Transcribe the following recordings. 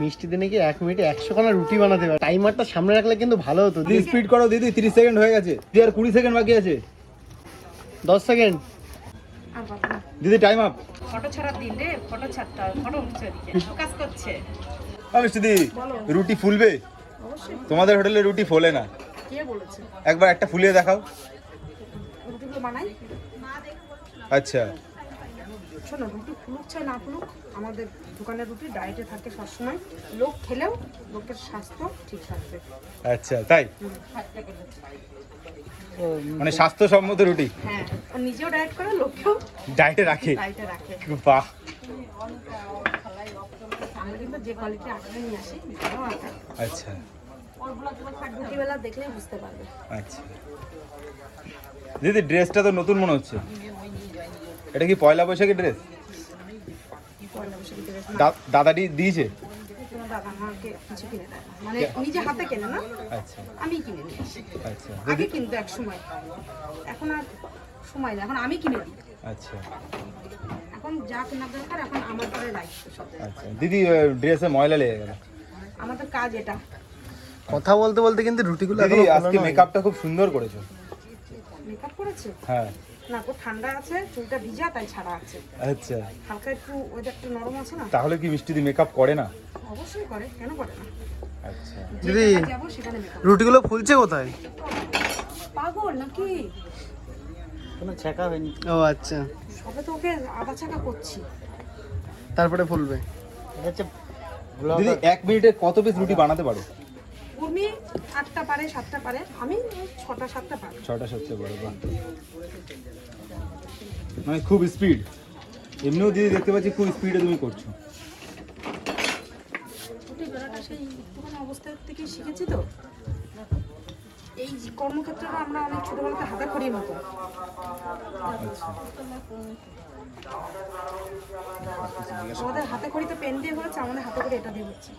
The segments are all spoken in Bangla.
মিষ্টি দিনে কি এক মিনিটে একশো খানা রুটি বানাতে পারে। টাইমারটা সামনে রাখলে কিন্তু ভালো হতো। দিদি স্পিড করো দিদি তিরিশ সেকেন্ড হয়ে গেছে। দিদি আর কুড়ি সেকেন্ড বাকি আছে। দশ সেকেন্ড দিদি টাইম আপ ফটো ছাড়ার দিন রে ফটো ছাড়তে হবে ফটো উঠছে কাজ করছে। মিষ্টি দিদি রুটি ফুলবে? তোমাদের হোটেলে রুটি ফোলে না। কে বলেছে? একবার একটা ফুলিয়ে দেখাও। রুটিগুলো আচ্ছা শোনো রুটি ফুলুক চাই না ফুলুক আমাদের দোকানের রুটি ডায়েটে থাকে সবসময়। লোক খেলেও লোকের স্বাস্থ্য ঠিক থাকবে। আচ্ছা তাই? মানে স্বাস্থ্যসম্মত রুটি? হ্যাঁ নিজেও ডায়েট করে লোককেও ডায়েটে রাখে? ডায়েটে রাখে। বাহ। আমরা কিন্তু যে কোয়ালিটি আটা নিয়ে আসি আচ্ছা। রুটিবেলা দেখলেই বুঝতে পারবে। আচ্ছা। দিদি ড্রেসটা তো নতুন মনে হচ্ছে। এটা কি পয়লা বৈশাখের ড্রেস পয়লা বৈশাখী থেকে দাদা দি- দিয়েছে? দাদা। মানে নিজে হাতে কেনে না আচ্ছা। আচ্ছা। আগে দিদি কিন্তু এক সময় এখন আর সময় না এখন আমি কিনে দিই। আচ্ছা। এখন যা কেনা দরকার এখন আমার পরে দায়িত্ব সব আচ্ছা। দিদি ড্রেসে ময়লা লেগে গেল। আমাদের কাজ এটা। কথা বলতে বলতে কিন্তু রুটিগুলো আজকে মেকআপটা খুব সুন্দর করেছ। মেকআপ করেছে? হ্যাঁ। না ঠান্ডা আছে চুলটা ভিজা তাই ছাড়া আছে। আচ্ছা। হালকা একটু ওয়েদারটা নরম আছে না? তাহলে কি মিষ্টি দি মেকআপ করে না? অবশ্যই করে কেন করে না? আচ্ছা। দিদি। জায়গায় যাব সেখানে মেকআপ রুটিগুলো ফুলছে কোথায়? পাগল নাকি? কোনো ছেঁকা হয়নি। ও আচ্ছা। সবে তো ওকে আদা করছি। তারপরে ফুলবে। দিদি এক মিনিটে কত পিস রুটি বানাতে পারো? আটটা পারে সাতটা পারে। আমি ছটা সাতটা পারে। ছটা সাতটা পারে মানে খুব স্পিড এমনিও দিদি দেখতে পাচ্ছি খুব স্পিডে তুমি করছ। রুটি বেড়াটা সেই অবস্থা থেকে শিখেছি তো। এই কর্মক্ষেত্রে আমরা অনেক ছোটবেলাতে হাতে খড়ির মতো। আমাদের হাতে খড়িতে পেন দিয়ে হয়েছে, আমাদের হাতে করে এটা দিয়ে হচ্ছে।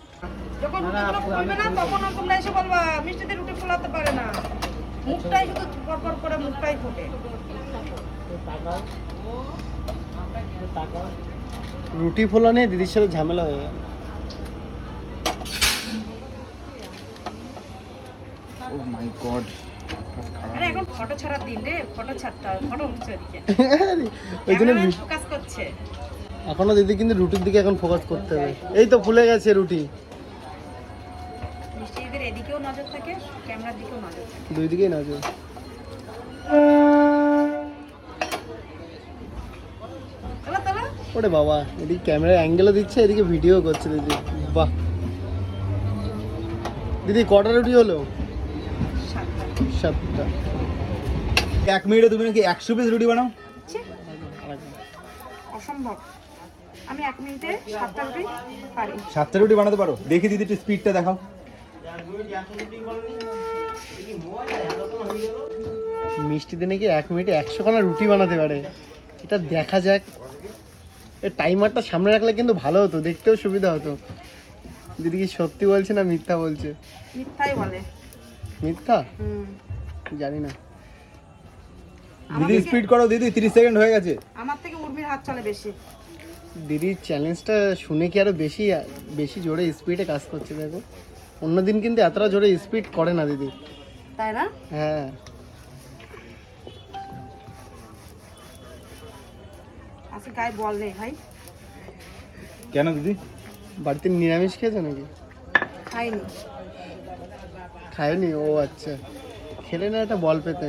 যখন রুটিগুলো না, তখন তোমরা এসে বলবা, মিষ্টিতে রুটি ফোলাতে পারে না। মুখটাই শুধু পরপর করে মুখটাই ফোটে। রুটি ফোলা নিয়ে দিদির সাথে ঝামেলা হয়ে গেল। ও মাই গড আরে এখন ফটো ছাড়ার দিন রে ফটো ছাড়তে হবে ফটো উঠছে ওদিকে। ওই জন্য ফোকাস করছে। এখনও দিদি কিন্তু রুটির দিকে এখন ফোকাস করতে হবে। এই তো ফুলে গেছে রুটি। মিষ্টিদের এদিকেও নজর থাকে ক্যামেরার দিকেও নজর থাকে। দুই দিকেই নজর। ওরে বাবা এদিকে ক্যামেরা অ্যাঙ্গেলও দিচ্ছে এদিকে ভিডিও করছে দিদি। বাহ। দিদি কটা রুটি হলো? সাতটা। এক মিনিটে তুমি নাকি একশো পিস রুটি বানাও? অসম্ভব। আমি এক মিনিটে সাতটা রুটি পারি। সাতটা রুটি বানাতে পারো। দেখি দিদি একটু স্পিডটা দেখাও। মিষ্টি দিনে কি এক মিনিটে একশো খানা রুটি বানাতে পারে? এটা দেখা যাক। টাইমারটা সামনে রাখলে কিন্তু ভালো হতো দেখতেও সুবিধা হতো। দিদি কি সত্যি বলছে না মিথ্যা বলছে? মিথ্যাই বলে। মিথ্যা? হুম। জানি না। দিদি স্পিড করো দিদি তিরিশ সেকেন্ড হয়ে গেছে। আমার থেকে উর্মির হাত চলে বেশি। দিদির চ্যালেঞ্জটা শুনে কি আরও বেশি বেশি জোরে স্পিডে কাজ করছে দেখো। অন্যদিন কিন্তু এতটা জোরে স্পিড করে না দিদি। তাই না? হ্যাঁ। আজকে গায়ে বল নেই ভাই। কেন দিদি? বাড়িতে নিরামিষ খেয়েছো নাকি? খাইনি। খায়নি ও আচ্ছা। খেলে না একটা বল পেতে।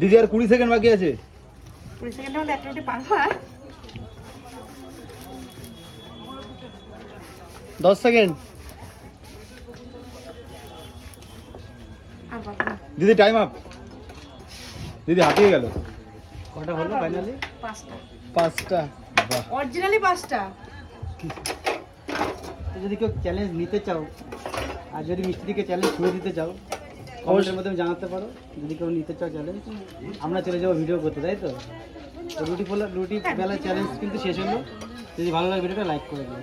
দিদি আর কুড়ি সেকেন্ড বাকি আছে। কুড়ি সেকেন্ডের মধ্যে একটা পারব দশ সেকেন্ড। দিদি টাইম আপ দিদি হাতিয়ে গেল। কটা হলো ফাইনালি পাঁচটা। পাঁচটা। অরিজিনালি পাঁচটা। যদি কেউ চ্যালেঞ্জ নিতে চাও আর যদি মিস্ত্রিকে চ্যালেঞ্জ ছুঁয়ে দিতে চাও কমেন্টের মাধ্যমে জানাতে পারো। যদি কেউ নিতে চাও চ্যালেঞ্জ আমরা চলে যাব ভিডিও করতে তাই তো? রুটি ফোলা রুটি বেলা চ্যালেঞ্জ কিন্তু শেষ হলো। যদি ভালো লাগে ভিডিওটা লাইক করে দিও।